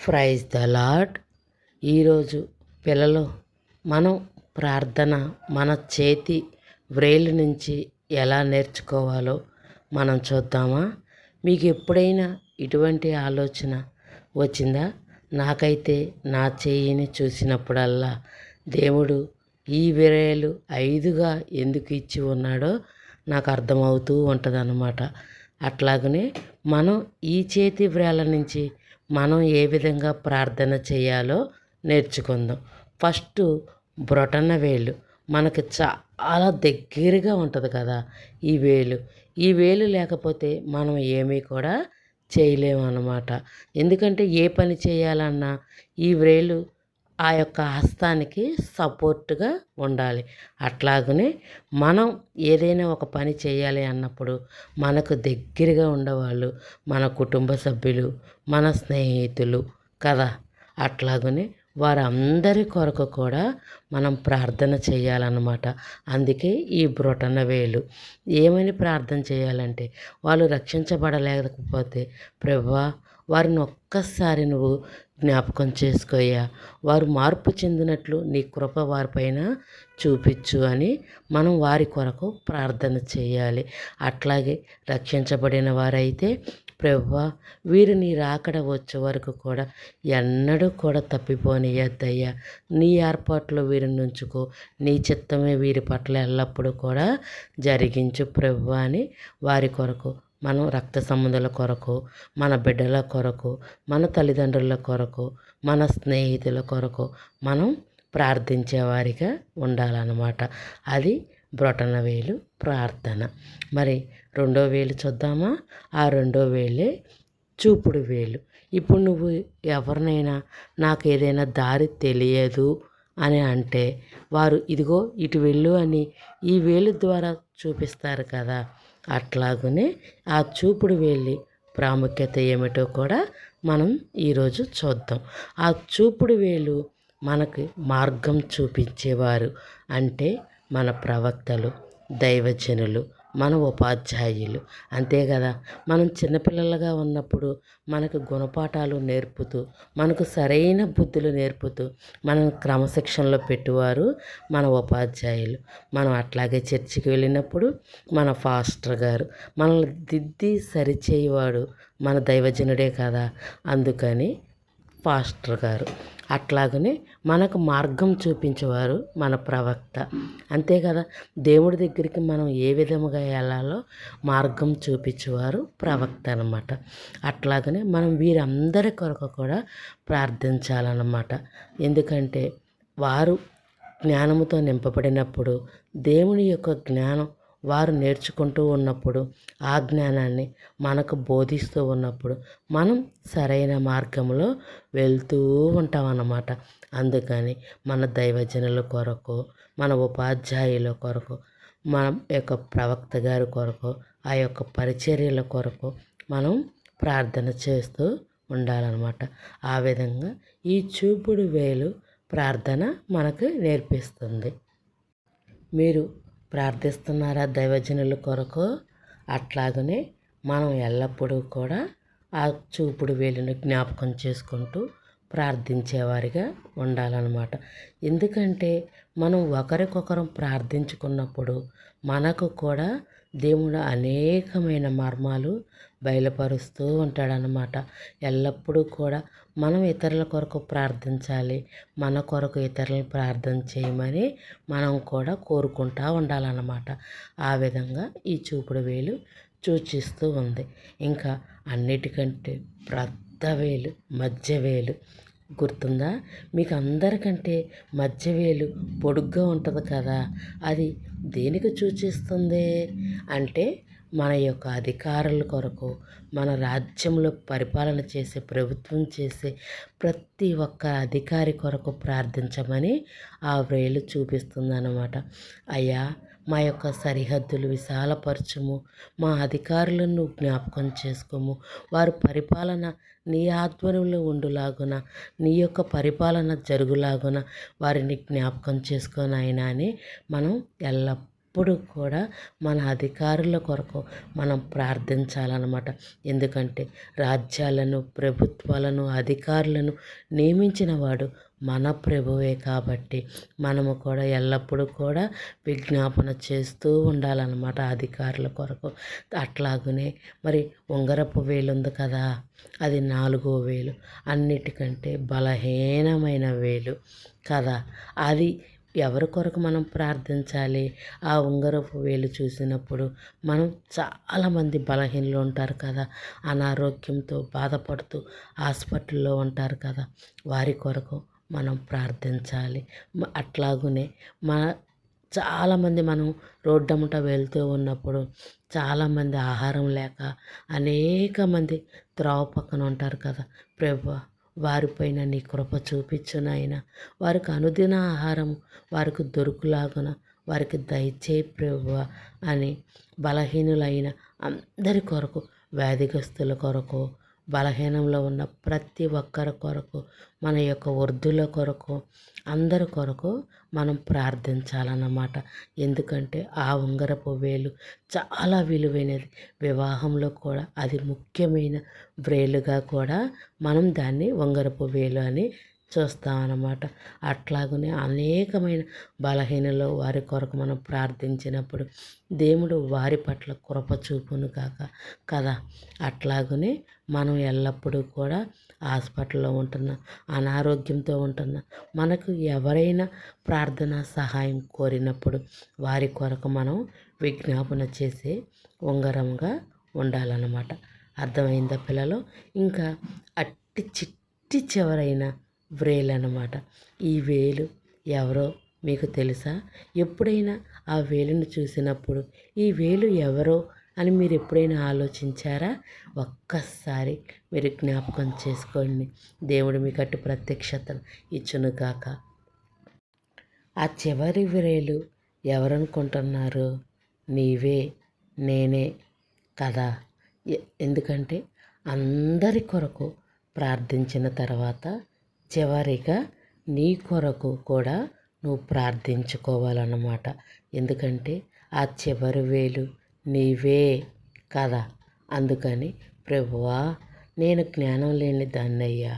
Praise the lord ఈరోజు పిల్లలు మనం ప్రార్థన మన చేతి వ్రేలు నుంచి ఎలా నేర్చుకోవాలో మనం చూద్దామా? మీకు ఎప్పుడైనా ఇటువంటి ఆలోచన వచ్చిందా? నాకైతే నా చేయిని చూసినప్పుడల్లా దేవుడు ఈ విరేలు ఐదుగా ఎందుకు ఇచ్చి ఉన్నాడో నాకు అర్థమవుతూ ఉంటుంది అన్నమాట అట్లాగనే మనం ఈ చేతి వ్రేల నుంచి మనం ఏ విధంగా ప్రార్థన చేయాలో నేర్చుకుందాం. ఫస్ట్ బ్రొటన వేలు. మనకు చాలా దగ్గరగా ఉంటుంది కదా ఈ వేలు. ఈ వేలు లేకపోతే మనం ఏమీ కూడా చేయలేము అన్నమాట ఎందుకంటే ఏ పని చేయాలన్నా ఈ వేలు ఆ యొక్క హస్తానికి సపోర్ట్గా ఉండాలి. అట్లాగనే మనం ఏదైనా ఒక పని చేయాలి అన్నప్పుడు మనకు దగ్గరగా ఉండేవాళ్ళు మన కుటుంబ సభ్యులు మన స్నేహితులు కదా. అట్లాగనే వారందరి కొరకు కూడా మనం ప్రార్థన చేయాలన్నమాట. అందుకే ఈ బ్రొటన వేలు. ఏమని ప్రార్థన చేయాలంటే వాళ్ళు రక్షించబడలేకపోతే ప్రభా వారిని ఒక్కసారి నువ్వు జ్ఞాపకం చేసుకోయా వారు మార్పు చెందినట్లు నీ కృప వారిపైన చూపించు అని మనం వారి కొరకు ప్రార్థన చేయాలి. అట్లాగే రక్షించబడిన వారైతే ప్రభా వీరు నీ రాకడ వచ్చే వరకు కూడా ఎన్నడూ కూడా తప్పిపోనియద్దయ్యా. నీ ఏర్పాట్లో వీరిని ఉంచుకో నీ చిత్తమే వీరి పట్ల ఎల్లప్పుడూ కూడా జరిగించు ప్రభు అని వారి కొరకు మనం రక్త సంబంధాల కొరకు మన బిడ్డల కొరకు మన తల్లిదండ్రుల కొరకు మన స్నేహితుల కొరకు మనం ప్రార్థించేవారిగా ఉండాలన్నమాట. అది బ్రొటన వేలు ప్రార్థన. మరి రెండో వేలు చూద్దామా? ఆ రెండో వేలే చూపుడు వేలు. ఇప్పుడు నువ్వు ఎవరినైనా నాకు ఏదైనా దారి తెలియదు అని అంటే వారు ఇదిగో ఇటు వెళ్ళు అని ఈ వేలు ద్వారా చూపిస్తారు కదా. అట్లాగనే ఆ చూపుడు వేలి ప్రాముఖ్యత ఏమిటో కూడా మనం ఈరోజు చూద్దాం. ఆ చూపుడు వేలు మనకి మార్గం చూపించేవారు అంటే మన ప్రవక్తలు దైవజనులు మన ఉపాధ్యాయులు. అంతే కదా? మనం చిన్నపిల్లలుగా ఉన్నప్పుడు మనకు గుణపాఠాలు నేర్పుతూ మనకు సరైన బుద్ధులు నేర్పుతూ మనం క్రమశిక్షణలో పెట్టువారు మన ఉపాధ్యాయులు. మనం అట్లాగే చర్చికి వెళ్ళినప్పుడు మన ఫాస్టర్ గారు మనల్ని దిద్ది సరిచేయవాడు మన దైవజనుడే కదా? అందుకని పాస్టర్ గారు. అట్లాగనే మనకు మార్గం చూపించేవారు మన ప్రవక్త. అంతే కదా? దేవుడి దగ్గరికి మనం ఏ విధముగా వెళ్ళాలో మార్గం చూపించేవారు ప్రవక్త అనమాట అట్లాగనే మనం వీరందరి కొరకు కూడా ప్రార్థించాలన్నమాట. ఎందుకంటే వారు జ్ఞానముతో నింపబడినప్పుడు దేవుని యొక్క జ్ఞానం వారు నేర్చుకుంటూ ఉన్నప్పుడు ఆ జ్ఞానాన్ని మనకు బోధిస్తూ ఉన్నప్పుడు మనం సరైన మార్గంలో వెళ్తూ ఉంటాం అన్నమాట అందుకని మన దైవజనుల కొరకు మన ఉపాధ్యాయుల కొరకు మన యొక్క ప్రవక్త గారి కొరకు ఆ యొక్క పరిచర్యల కొరకు మనం ప్రార్థన చేస్తూ ఉండాలన్నమాట. ఆ విధంగా ఈ చూపుడు వేలు ప్రార్థన మనకు నేర్పిస్తుంది. మీరు ప్రార్థిస్తున్నారా దైవజనుల కొరకు? అట్లాగనే మనం ఎల్లప్పుడూ కూడా ఆ చూపుడు వేలుని జ్ఞాపకం చేసుకుంటూ ప్రార్థించేవారిగా ఉండాలన్నమాట. ఎందుకంటే మనం ఒకరికొకరం ప్రార్థించుకున్నప్పుడు మనకు కూడా దేవుడు అనేకమైన మర్మాలు బయలుపరుస్తూ ఉంటాడనమాట ఎల్లప్పుడూ కూడా మనం ఇతరుల కొరకు ప్రార్థించాలి. మన కొరకు ఇతరులను ప్రార్థన చేయమని మనం కూడా కోరుకుంటూ ఉండాలన్నమాట. ఆ విధంగా ఈ చూపుడు వేలు సూచిస్తూ ఉంది. ఇంకా అన్నిటికంటే పెద్ద వేలు మధ్య వేలు గుర్తుందా? మీకు అందరికంటే మధ్య వేలు పొడుగ్గా ఉంటుంది కదా. అది దేనికి సూచిస్తుంది? అంటే మన యొక్క అధికారుల కొరకు మన రాజ్యంలో పరిపాలన చేసే ప్రభుత్వం చేసే ప్రతి ఒక్క అధికారి కొరకు ప్రార్థించమని ఆ వేలు చూపిస్తుందన్నమాట. అయ్యా మా యొక్క సరిహద్దులు విశాలపరచము. మా అధికారులను జ్ఞాపకం చేసుకోము. వారు పరిపాలన నీ ఆధ్వర్యంలో ఉండులాగున నీ యొక్క పరిపాలన జరుగులాగున వారిని జ్ఞాపకం చేసుకొని అయినా అని మనం ఎల్లప్పుడూ ఎప్పుడు కూడా మన అధికారుల కొరకు మనం ప్రార్థించాలన్నమాట. ఎందుకంటే రాజ్యాలను ప్రభుత్వాలను అధికారులను నియమించిన వాడు మన ప్రభువే కాబట్టి మనము కూడా ఎల్లప్పుడూ కూడా విజ్ఞాపన చేస్తూ ఉండాలన్నమాట అధికారుల కొరకు. అట్లాగనే మరి ఉంగరపు వేలు ఉంది కదా అది నాలుగో వేలు. అన్నిటికంటే బలహీనమైన వేలు కదా అది ఎవరి కొరకు మనం ప్రార్థించాలి? ఆ ఉంగరపు వేలు చూసినప్పుడు మనం చాలామంది బలహీనలు ఉంటారు కదా. అనారోగ్యంతో బాధపడుతూ హాస్పిటల్లో ఉంటారు కదా. వారి కొరకు మనం ప్రార్థించాలి. అట్లాగునే మన చాలామంది మనం రోడ్డమ్మట వెళ్తూ ఉన్నప్పుడు చాలామంది ఆహారం లేక అనేక మంది త్రోవ పక్కన ఉంటారు కదా. ప్రభు వారిపైన నీ కృప చూపించు నాయన. వారికి అనుదిన ఆహారం వారికి దొరుకులాగున వారికి దయచే ప్రభువ అని బలహీనులైన అందరి కొరకు వ్యాధిగ్రస్తుల కొరకు బలహీనంలో ఉన్న ప్రతి ఒక్కరి కొరకు మన యొక్క వృద్ధుల కొరకు అందరి కొరకు మనం ప్రార్థించాలన్నమాట. ఎందుకంటే ఆ ఉంగరపు వేలు చాలా విలువైనది. వివాహంలో కూడా అది ముఖ్యమైన వ్రేలుగా కూడా మనం దాన్ని ఉంగరపు వేలు అని చూస్తామన్నమాట అట్లాగనే అనేకమైన బలహీనలో వారి కొరకు మనం ప్రార్థించినప్పుడు దేవుడు వారి పట్ల కృప చూపును కాక కదా. అట్లాగనే మనం ఎల్లప్పుడూ కూడా హాస్పిటల్లో ఉంటున్న అనారోగ్యంతో ఉంటున్న మనకు ఎవరైనా ప్రార్థన సహాయం కోరినప్పుడు వారి కొరకు మనం విజ్ఞాపన చేసే ఉంగరంగా ఉండాలన్నమాట. అర్థమైందా పిల్లలు? ఇంకా అట్టి చిట్టి చివరైన వ్రేలు అనమాట ఈ వేలు ఎవరో మీకు తెలుసా? ఎప్పుడైనా ఆ వేలును చూసినప్పుడు ఈ వేలు ఎవరో అని మీరు ఎప్పుడైనా ఆలోచించారా? ఒక్కసారి మీరు జ్ఞాపకం చేసుకోండి. దేవుడు మీకు అటు ప్రత్యక్షతను ఇచ్చునుగాక ఆ చివరి వ్రేలు ఎవరనుకుంటున్నారు? నీవే నేనే కదా? ఎందుకంటే అందరి కొరకు ప్రార్థించిన తర్వాత చివరిగా నీ కొరకు కూడా నువ్వు ప్రార్థించుకోవాలన్నమాట. ఎందుకంటే ఆ చివరి వేలు నీవే కదా. అందుకని ప్రభువా నేను జ్ఞానం లేని దాన్నయ్యా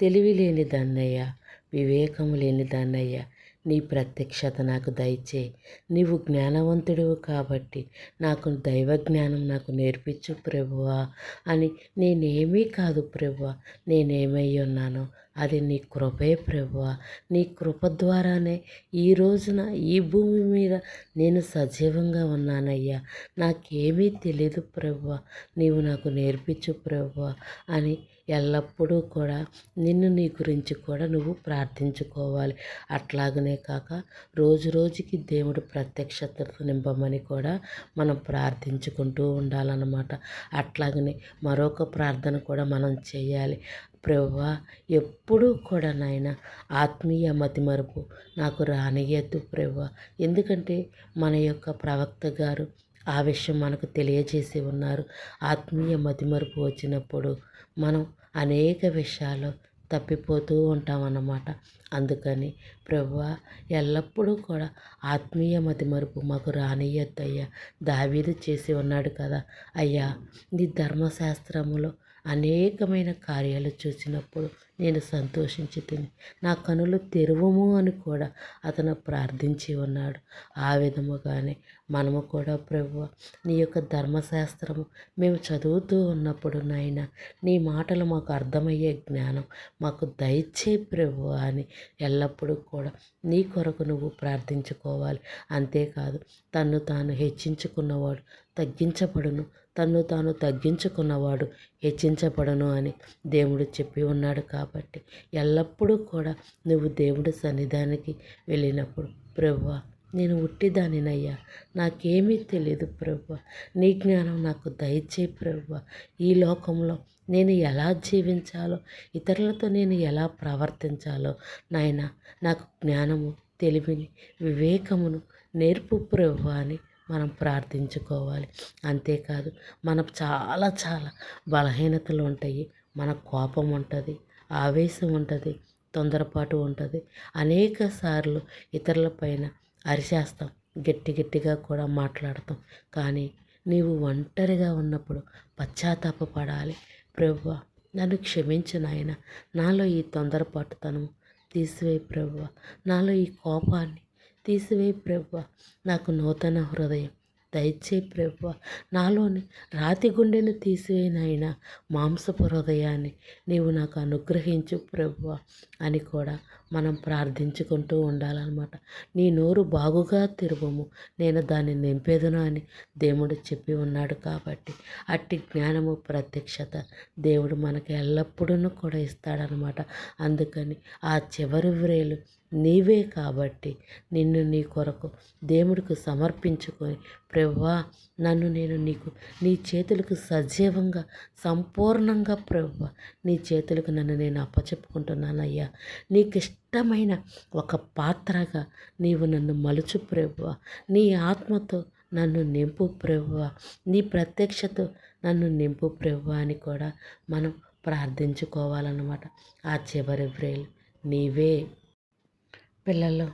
తెలివి లేని దాన్నయ్యా వివేకం లేని దాన్నయ్యా నీ ప్రత్యక్షత నాకు దయచే నీవు జ్ఞానవంతుడు కాబట్టి నాకు దైవ జ్ఞానం నాకు నేర్పించు ప్రభువా అని నేనేమీ కాదు ప్రభువా నేనేమై ఉన్నానో అది నీ కృపే ప్రభువ. నీ కృప ద్వారానే ఈ రోజున ఈ భూమి మీద నేను సజీవంగా ఉన్నానయ్యా. నాకేమీ తెలియదు ప్రభువ. నీవు నాకు నేర్పించు ప్రభువ అని ఎల్లప్పుడూ కూడా నిన్ను నీ గురించి కూడా నువ్వు ప్రార్థించుకోవాలి. అట్లాగనే కాక రోజు రోజుకి దేవుడు ప్రత్యక్షతతో నింపమని కూడా మనం ప్రార్థించుకుంటూ ఉండాలన్నమాట. అట్లాగనే మరొక ప్రార్థన కూడా మనం చేయాలి. ప్రభువా ఎప్పుడూ కూడా నాయన ఆత్మీయ మతిమరుపు నాకు రానియద్దు ప్రభువా ఎందుకంటే మన యొక్క ప్రవక్త గారు ఆ విషయం మనకు తెలియజేసి ఉన్నారు. ఆత్మీయ మతిమరుపు వచ్చినప్పుడు మనం అనేక విషయాలు తప్పిపోతూ ఉంటామన్నమాట. అందుకని ప్రభు ఎల్లప్పుడూ కూడా ఆత్మీయ మతి మరుపు మాకు రానియద్దయ్యా దావీదు చేసి ఉన్నాడు కదా. అయ్యా నీ ధర్మశాస్త్రములో అనేకమైన కార్యాలు చూసినప్పుడు నేను సంతోషించి తిని నా కనులు తెరువము అని కూడా అతను ప్రార్థించి ఉన్నాడు. ఆ విధముగానే మనము కూడా ప్రభు నీ యొక్క ధర్మశాస్త్రము మేము చదువుతూ ఉన్నప్పుడు నాయన నీ మాటలు మాకు అర్థమయ్యే జ్ఞానం మాకు దయచే ప్రభు అని ఎల్లప్పుడూ కూడా నీ కొరకు నువ్వు ప్రార్థించుకోవాలి. అంతేకాదు తన్ను తాను హెచ్చించుకున్నవాడు తగ్గించబడును. తన్ను తాను తగ్గించుకున్నవాడు హెచ్చించబడను అని దేవుడు చెప్పి ఉన్నాడు కాబట్టి ఎల్లప్పుడూ కూడా నువ్వు దేవుడి సన్నిధానికి వెళ్ళినప్పుడు ప్రభువ నేను ఉట్టిదానినయ్యా. నాకేమీ తెలియదు ప్రభు. నీ జ్ఞానం నాకు దయచే ప్రభు. ఈ లోకంలో నేను ఎలా జీవించాలో ఇతరులతో నేను ఎలా ప్రవర్తించాలో నాయన నాకు జ్ఞానము తెలివిని వివేకమును నేర్పు ప్రభు అని మనం ప్రార్థించుకోవాలి. అంతేకాదు మనకు చాలా చాలా బలహీనతలు ఉంటాయి. మన కోపం ఉంటుంది ఆవేశం ఉంటుంది తొందరపాటు ఉంటుంది. అనేక సార్లు ఇతరులపైన అరిచేస్తాం. గట్టి గట్టిగా కూడా మాట్లాడతాం. కానీ నీవు ఒంటరిగా ఉన్నప్పుడు పశ్చాత్తాపపడాలి. ప్రభువ నన్ను క్షమించు నాయన. నాలో ఈ తొందరపాటుతనము తీసివేయి ప్రభువ నాలో ఈ కోపాన్ని తీసివేయి ప్రభువ నాకు నూతన హృదయం. దయచేయి ప్రభువ నాలోని రాతి గుండెను తీసివేయినైనా మాంసపు హృదయాన్ని. నీవు నాకు అనుగ్రహించు ప్రభువ అని కూడా మనం ప్రార్థించుకుంటూ ఉండాలన్నమాట. నీ నోరు బాగుగా తిరుగము నేను దాన్ని నింపేదను అని దేవుడు చెప్పి ఉన్నాడు కాబట్టి. అట్టి జ్ఞానము ప్రత్యక్షత దేవుడు మనకి ఎల్లప్పుడూ కూడా ఇస్తాడనమాట అందుకని ఆ చివరి వ్రేలు నీవే కాబట్టి నిన్ను నీ కొరకు దేవుడికి సమర్పించుకొని ప్రవ్వా నన్ను నేను నీకు నీ చేతులకు సజీవంగా సంపూర్ణంగా ప్రవ్వా నీ చేతులకు నన్ను నేను అప్పచెప్పుకుంటున్నానయ్యా. నీకు ఇష్టమైన ఒక పాత్రగా నీవు నన్ను మలుచు ప్రభువ. నీ ఆత్మతో నన్ను నింపు ప్రభువ. నీ ప్రత్యక్షతో నన్ను నింపు ప్రభువ అని కూడా మనం ప్రార్థించుకోవాలన్నమాట. ఆ చివరి వ్రేలు నీవే. పిల్లలు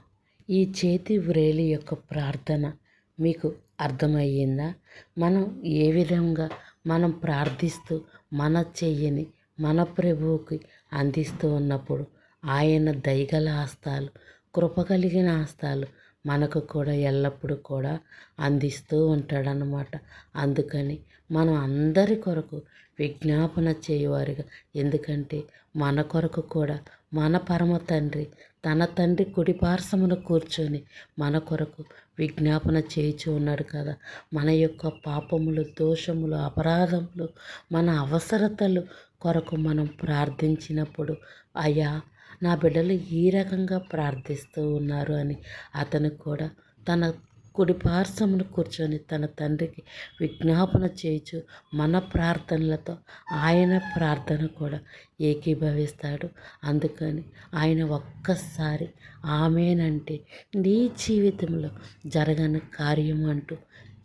ఈ చేతి వ్రేలి యొక్క ప్రార్థన మీకు అర్థమయ్యిందా? మనం ఏ విధంగా మనం ప్రార్థిస్తూ మన చెయ్యని మన ప్రభువుకి అందిస్తూ ఉన్నప్పుడు ఆయన దయగల హస్తాలు కృప కలిగిన హస్తాలు మనకు కూడా ఎల్లప్పుడూ కూడా అందిస్తూ ఉంటాడనమాట అందుకని మనం అందరి కొరకు విజ్ఞాపన చేయవారుగా. ఎందుకంటే మన కొరకు కూడా మన పరమ తండ్రి తన తండ్రి కుడిపార్శ్వమున కూర్చొని మన కొరకు విజ్ఞాపన చేయించి ఉన్నాడు కదా. మన యొక్క పాపములు దోషములు అపరాధములు మన అవసరతలు కొరకు మనం ప్రార్థించినప్పుడు అయా నా బిడ్డలు ఈ రకంగా ప్రార్థిస్తూ ఉన్నారు అని అతను కూడా తన కుడి పార్శ్వమును కూర్చొని తన తండ్రికి విజ్ఞాపన చేయొచ్చు మన ప్రార్థనలతో ఆయన ప్రార్థన కూడా ఏకీభవిస్తాడు. అందుకని ఆయన ఒక్కసారి ఆమెనంటే నీ జీవితంలో జరగని కార్యం అంటూ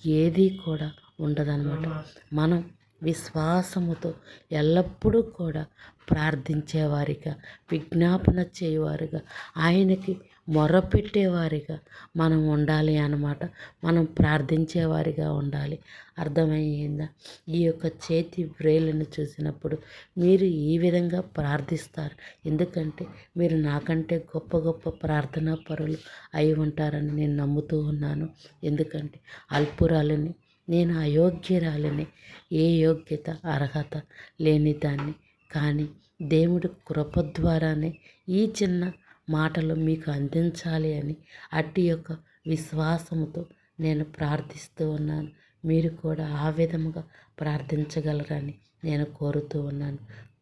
ఏదీ కూడా ఉండదన్నమాట. మనం విశ్వాసముతో ఎల్లప్పుడూ కూడా ప్రార్థించేవారిగా విజ్ఞాపన చేయవారుగా ఆయనకి మొరపెట్టేవారిగా మనం ఉండాలి అన్నమాట. మనం ప్రార్థించేవారిగా ఉండాలి. అర్థమయ్యిందా? ఈ యొక్క చేతి వ్రేలను చూసినప్పుడు మీరు ఈ విధంగా ప్రార్థిస్తారు. ఎందుకంటే మీరు నాకంటే గొప్ప గొప్ప ప్రార్థనా పరులు అయి ఉంటారని నేను నమ్ముతూ ఉన్నాను. ఎందుకంటే అల్పురాలని నేను అయోగ్యురాలని ఏ యోగ్యత అర్హత లేని దాన్ని. కానీ దేవుడి కృప ద్వారానే ఈ చిన్న మాటలు మీకు అందించాలి అని అట్టి యొక్క విశ్వాసముతో నేను ప్రార్థిస్తూ ఉన్నాను. మీరు కూడా ఆ విధముగా ప్రార్థించగలరని నేను కోరుతూ ఉన్నాను.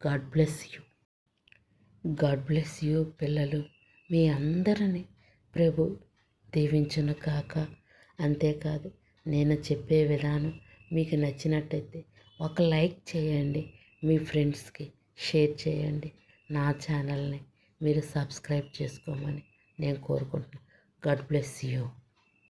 God bless you. God bless you పిల్లలు. మీ అందరిని ప్రభు దీవించును కాక. అంతేకాదు నేను చెప్పే విధానం మీకు నచ్చినట్టయితే ఒక లైక్ చేయండి మీ ఫ్రెండ్స్కి షేర్ చేయండి నా ఛానల్ని మీరు సబ్స్క్రైబ్ చేసుకోమని నేను కోరుకుంటున్నాను గాడ్ బ్లెస్ యూ.